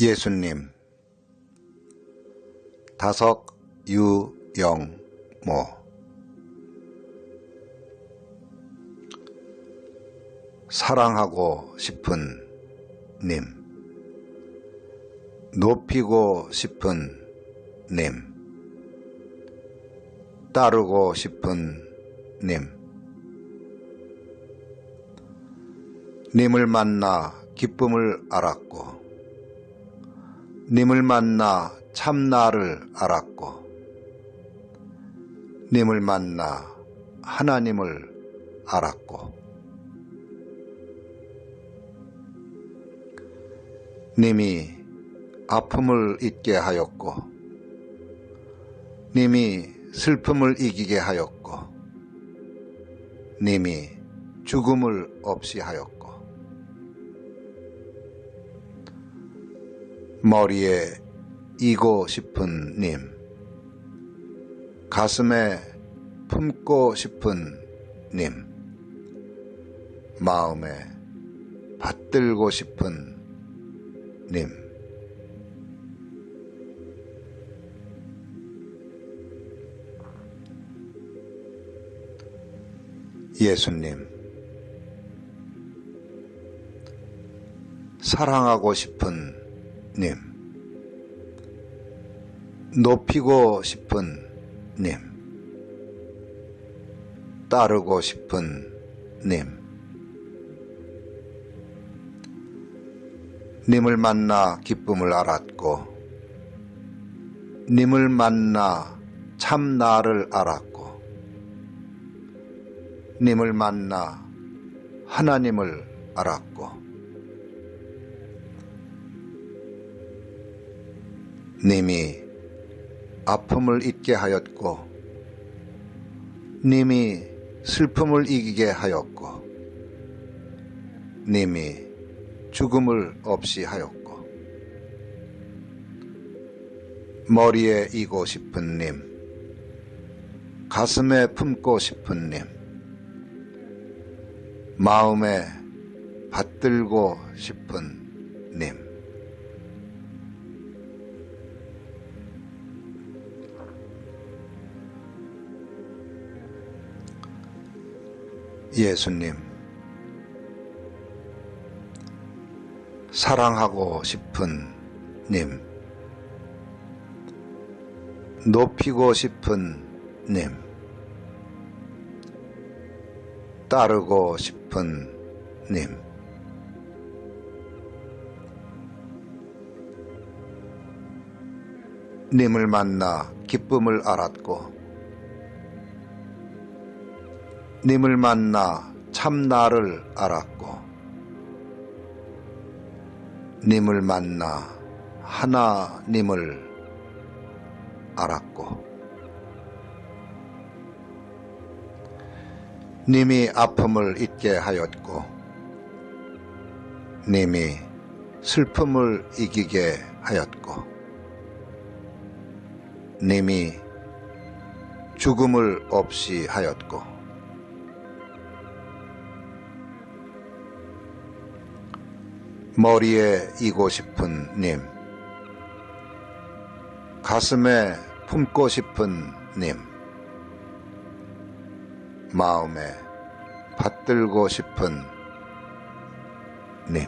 예수님. 다석 유영모. 사랑하고 싶은 님. 높이고 싶은 님. 따르고 싶은 님. 님을 만나 기쁨을 알았고 님을 만나 참나를 알았고 님을 만나 하나님을 알았고. 님이 아픔을 잊게 하였고 님이 슬픔을 이기게 하였고 님이 죽음을 없이 하였고 머리에 이고 싶은 님, 가슴에 품고 싶은 님, 마음에 받들고 싶은 님. 예수님, 사랑하고 싶은 님, 높이고 싶은 님, 따르고 싶은 님, 님을 만나 기쁨을 알았고, 님을 만나 참 나를 알았고, 님을 만나 하나님을 알았고, 님이 아픔을 잊게 하였고, 님이 슬픔을 이기게 하였고, 님이 죽음을 없이 하였고, 머리에 이고 싶은 님, 가슴에 품고 싶은 님, 마음에 받들고 싶은 님, 예수님, 사랑하고 싶은 님, 높이고 싶은 님, 따르고 싶은 님, 님을 만나 기쁨을 알았고, 님을 만나 참 나를 알았고, 님을 만나 하나님을 알았고, 님이 아픔을 잊게 하였고, 님이 슬픔을 이기게 하였고, 님이 죽음을 없이 하였고, 머리에 이고 싶은 님, 가슴에 품고 싶은 님, 마음에 받들고 싶은 님.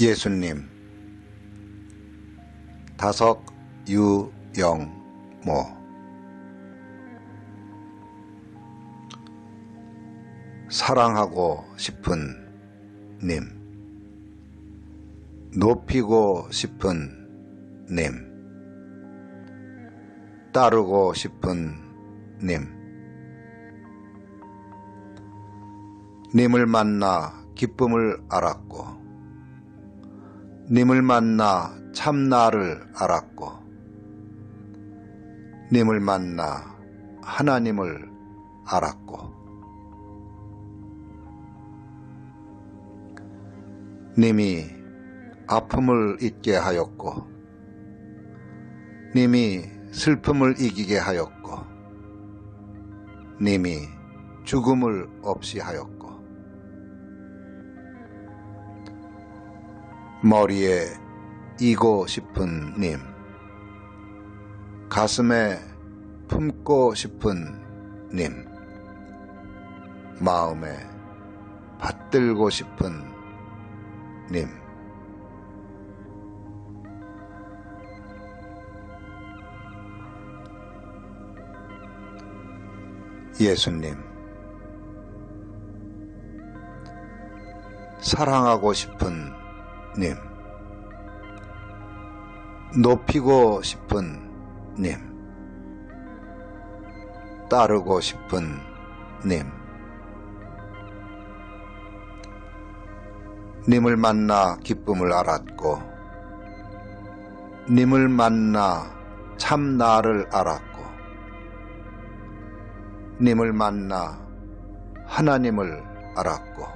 예수님, 다석 유영모. 사랑하고 싶은 님. 높이고 싶은 님. 따르고 싶은 님. 님을 만나 기쁨을 알았고 님을 만나 참 나를 알았고 님을 만나 하나님을 알았고 님이 아픔을 잊게 하였고 님이 슬픔을 이기게 하였고 님이 죽음을 없이 하였고 머리에 이고 싶은 님. 가슴에 품고 싶은 님. 마음에 받들고 싶은 님. 예수님. 사랑하고 싶은 님 높이고 싶은 님 따르고 싶은 님. 님을 만나 기쁨을 알았고 님을 만나 참 나를 알았고 님을 만나 하나님을 알았고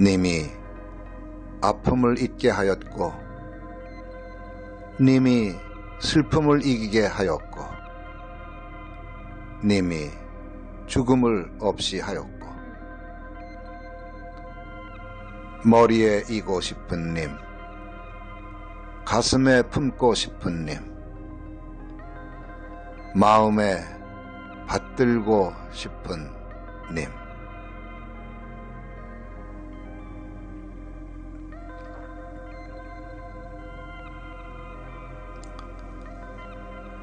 님이 아픔을 잊게 하였고 님이 슬픔을 이기게 하였고 님이 죽음을 없이 하였고 머리에 이고 싶은 님 가슴에 품고 싶은 님 마음에 받들고 싶은 님.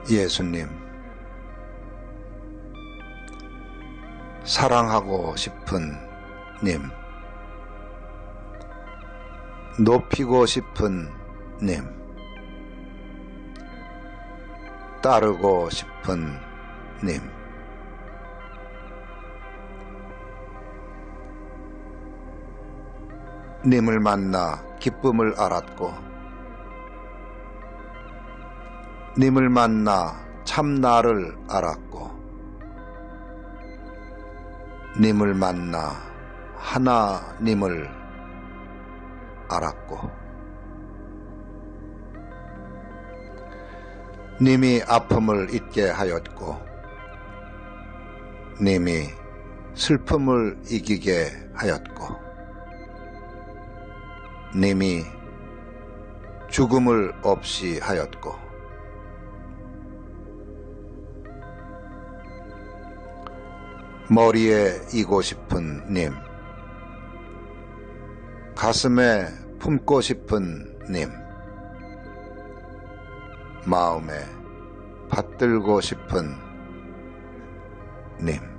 예수님, 사랑하고 싶은 님, 높이고 싶은 님, 따르고 싶은 님. 님을 만나 기쁨을 알았고, 님을 만나 참 나를 알았고, 님을 만나 하나님을 알았고, 님이 아픔을 잊게 하였고, 님이 슬픔을 이기게 하였고, 님이 죽음을 없이 하였고, 머리에 이고 싶은 님, 가슴에 품고 싶은 님, 마음에 받들고 싶은 님.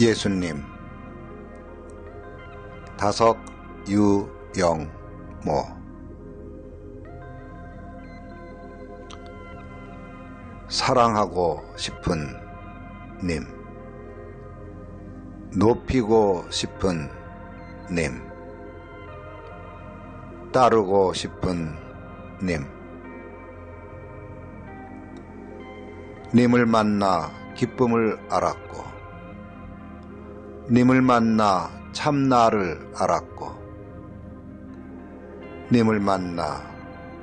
예수님 다석 유영모. 사랑하고 싶은 님. 높이고 싶은 님. 따르고 싶은 님. 님을 만나 기쁨을 알았고 님을 만나 참 나를 알았고 님을 만나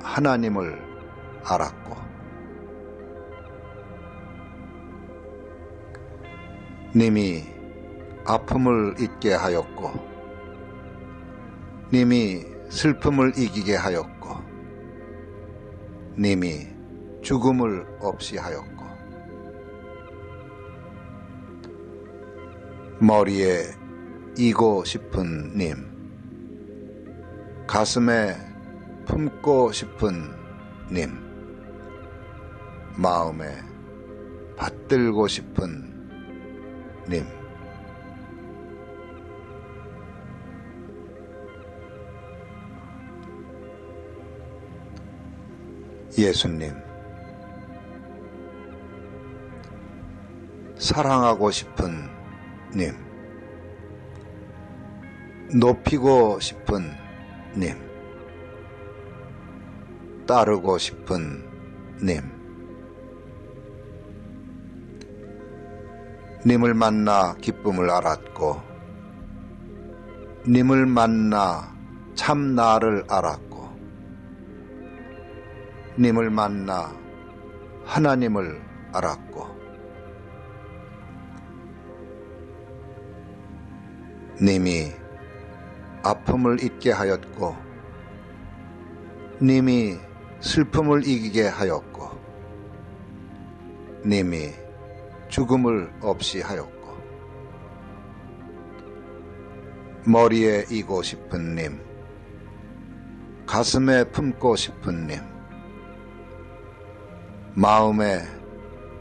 하나님을 알았고 님이 아픔을 잊게 하였고 님이 슬픔을 이기게 하였고 님이 죽음을 없이 하였고 머리에 이고 싶은 님 가슴에 품고 싶은 님 마음에 받들고 싶은 님. 예수님. 사랑하고 싶은 님. 높이고 싶은 님. 따르고 싶은 님. 님을 만나 기쁨을 알았고, 님을 만나 참 나를 알았고, 님을 만나 하나님을 알았고, 님이 아픔을 잊게 하였고, 님이 슬픔을 이기게 하였고, 님이 죽음을 없이 하였고, 머리에 이고 싶은 님, 가슴에 품고 싶은 님, 마음에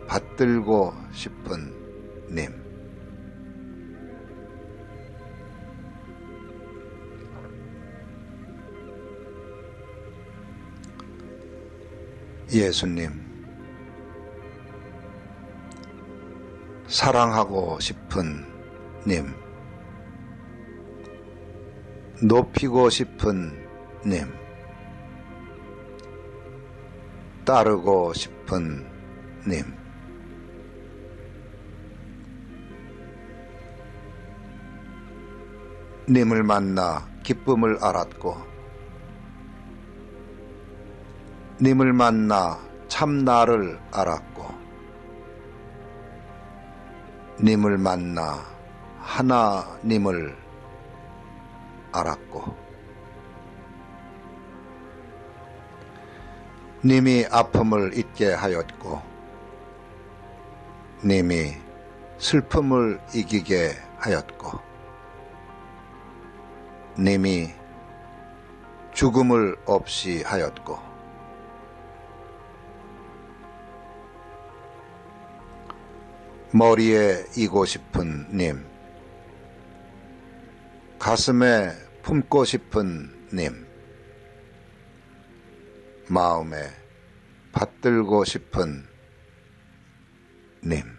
받들고 싶은 님. 예수님, 사랑하고 싶은 님, 높이고 싶은 님, 따르고 싶은 님, 님을 만나 기쁨을 알았고, 님을 만나 참 나를 알았고, 님을 만나 하나님을 알았고, 님이 아픔을 잊게 하였고, 님이 슬픔을 이기게 하였고, 님이 죽음을 없이 하였고, 머리에 이고 싶은 님, 가슴에 품고 싶은 님, 마음에 받들고 싶은 님.